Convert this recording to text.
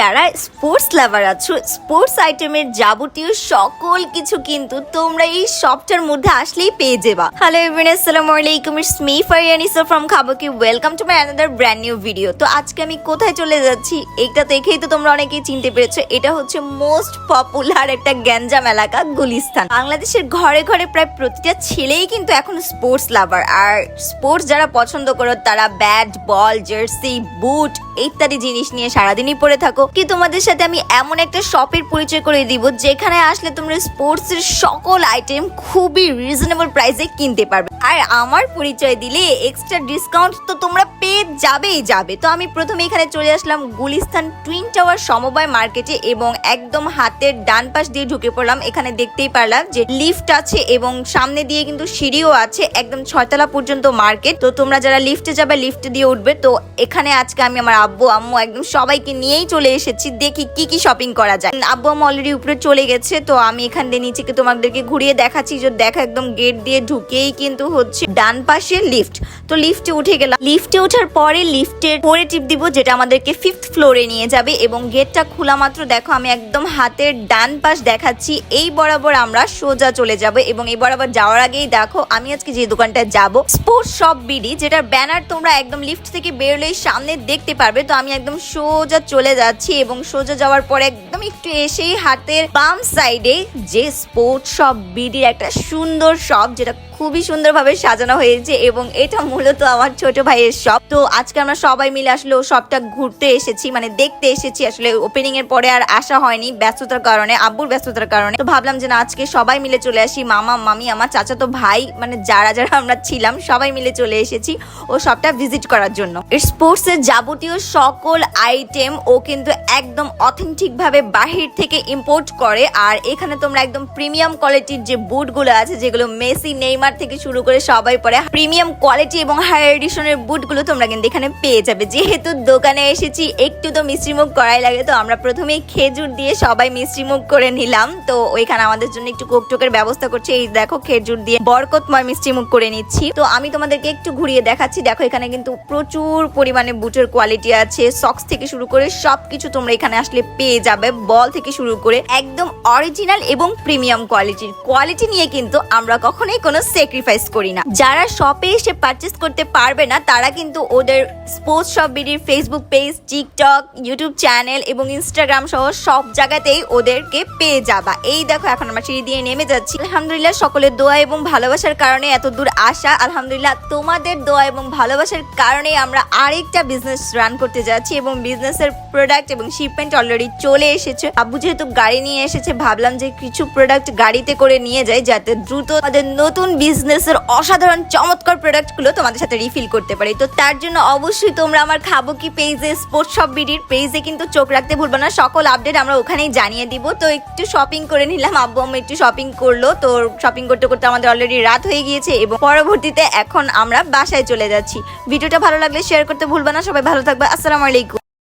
যারা স্পোর্টস লাভার আছো স্পোর্টস আইটেমের যাবতীয় সকল কিছু কিন্তু তোমরা এই শপটার মধ্যে আসলেই পেয়ে যাবা। হ্যালো এভরিওয়ান আসসালামু আলাইকুম it's me Farianisa from খাবকি welcome to my another brand new video তো আজকে আমি কোথায় চলে যাচ্ছি, এটা দেখেই তো তোমরা অনেকেই চিনতে পেরেছ, এটা হচ্ছে মোস্ট পপুলার একটা গ্যাঞ্জাম এলাকা, গুলিস্তান। বাংলাদেশের ঘরে ঘরে প্রায় প্রতিটা ছেলেই কিন্তু এখন স্পোর্টস লাভার আর স্পোর্টস যারা পছন্দ করো, তারা ব্যাট বল জার্সি বুট ইত্যাদি জিনিস নিয়ে সারাদিনই পরে থাকো। কি তোমাদের সাথে আমি এমন একটা শপের পরিচয় করে দিব, যেখানে আসলে তোমরা স্পোর্টস এর সকল আইটেম খুবই রিজনেবল প্রাইসে কিনতে পারবে। আর আমার পরিচয় দিলে এক্সট্রা ডিসকাউন্ট তো তোমরা পেয়ে যাবেই যাবে। তো আমি প্রথমে এখানে চলে আসলাম গুলিস্তান টুইন টাওয়ার সমবায় মার্কেটে এবং একদম হাতের ডান পাশ দিয়ে ঢুকে পড়লাম। এখানে দেখতেই পারলাম যে লিফট আছে এবং সামনে দিয়ে কিন্তু সিঁড়িও আছে, একদম ছয়তলা পর্যন্ত মার্কেট। তো তোমরা যারা লিফটে যাবে লিফট দিয়ে উঠবে। তো এখানে আজকে আমি আমার আব্বু, আম্মু একদম সবাইকে নিয়েই চলে এসেছি। দেখি কি কি শপিং করা যায়। আব্বু, আম্মু অলরেডি উপরে চলে গেছে। তো আমি এখান দিয়ে নিচেকে তোমাদেরকে ঘুরিয়ে দেখাচ্ছি। যে দেখো একদম গেট দিয়ে ঢুকেই কিন্তু হচ্ছে ডান পাশে লিফট তো লিফটে উঠে গেলাম। লিফটে ওঠার পরে লিফটের পরে টিপ দিব, যেটা আমাদেরকে ফিফথ ফ্লোরে নিয়ে যাবে এবং গেটটা খোলা মাত্র। দেখো, আমি একদম হাতের ডান পাশ দেখাচ্ছি। এই বরাবর আমরা সোজা চলে যাব এবং এই বরাবর যাওয়ার আগেই দেখো, আমি আজকে যে দোকানটা যাব স্পোর্টস শপ বিডি যেটার ব্যানার তোমরা একদম লিফট থেকে বেরোলেই সামনে দেখতে পারবে। তো আমি একদম সোজা চলে যাচ্ছি এবং সোজা যাওয়ার পরে একদম একটু এসেই হাতের বাম সাইডে যে স্পোর্টস শপ বিডির একটা সুন্দর শপ যেটা খুবই সুন্দরভাবে সাজানো হয়েছে এবং এটা মূলত আমার ছোট ভাইয়ের শপ তো আজকে আমরা সবাই মিলে আসলে শপটা ঘুরতে এসেছি মানে দেখতে এসেছি আসলে ওপেনিং এর পরে আর আসা হয়নি ব্যস্ততার কারণে, আব্বুর ব্যস্ততার কারণে। তো ভাবলাম যে না, আজকে সবাই মিলে চলে আসি, মামা, মামি, আমার চাচাতো ভাই মানে যারা যারা আমরা ছিলাম, সবাই মিলে চলে এসেছি ও শপটা ভিজিট করার জন্য। স্পোর্টস এর যাবতীয় সকল আইটেম ও কিন্তু একদম অথেন্টিক ভাবে বাহির থেকে ইম্পোর্ট করে, আর এখানে তোমরা একদম প্রিমিয়াম কোয়ালিটির যে বুটগুলো আছে, যেগুলো মেসি নেইমার থেকে শুরু করে সবাই পরে প্রিমিয়াম কোয়ালিটি এবং হায়ার এডিশনের বুটগুলো তোমরা কিন্তু এখানে পেয়ে যাবে। যেহেতু দোকানে এসেছি, একটু তো মিষ্টি মুখ করাই লাগে, তো আমরা প্রথমেই খেজুর দিয়ে সবাই মিষ্টি মুখ করে নিলাম। তো ওইখানে আমাদের জন্য একটু কোকটোকের ব্যবস্থা করছে। এই দেখো, খেজুর দিয়ে বরকতময় মিষ্টি মুখ করে নিচ্ছি। তো আমি তোমাদেরকে একটু ঘুরিয়ে দেখাচ্ছি। দেখো, এখানে কিন্তু প্রচুর পরিমাণে বুটের কোয়ালিটি আছে। সক্স থেকে শুরু করে সবকিছু তোমরা এখানে আসলে পেয়ে যাবে। বল থেকে শুরু করে একদম অরিজিনাল এবং প্রিমিয়াম কোয়ালিটির কোয়ালিটি নিয়ে কিন্তু আমরা কখনোই কোনো স্যাক্রিফাইস করি না। যারা শপে এসে পারচেস করতে পারবে না, তারা কিন্তু ওদের sports shop বিডির Facebook page TikTok YouTube channel এবং ইনস্টাগ্রাম সহ সব জায়গাতেই ওদেরকে পেয়ে যাবা। এই দেখো, এখন আমরা সিঁড়ি দিয়ে নেমে যাচ্ছি। আলহামদুলিল্লাহ, সকলের দোয়া এবং ভালোবাসার কারণে এত দূর আসা। আলহামদুলিল্লাহ, তোমাদের দোয়া এবং ভালোবাসার কারণে আমরা আরেকটা বিজনেস রান করতে যাচ্ছি এবং বিজনেসের প্রোডাক্ট এবং শিপমেন্ট অলরেডি চলে এসেছে। আব্বু যেহেতু গাড়ি নিয়ে এসেছে, ভাবলাম যে কিছু প্রোডাক্ট গাড়িতে করে নিয়ে যাই, যাতে দ্রুত আমাদের নতুন বিজনেসের অসাধারণ চমৎকার প্রোডাক্টগুলো তোমাদের সাথে রিফিল করতে পারি। তো তার জন্য অবশ্যই তোমরা আমার খাব কি পেজে স্পোর্টস শপ বিডির পেজে কিন্তু চোখ রাখতে ভুলবো না। সকল আপডেট আমরা ওখানেই জানিয়ে দিব। তো একটু শপিং করে নিলাম। আব্বু আম্মু একটু শপিং করল। তো শপিং করতে করতে আমাদের অলরেডি রাত হয়ে গিয়েছে এবং পরবর্তীতে এখন আমরা বাসায় চলে যাচ্ছি। ভিডিওটা ভালো লাগলে শেয়ার করতে ভুলবো না। সবাই ভালো থাকবে। আসসালামু আলাইকুম।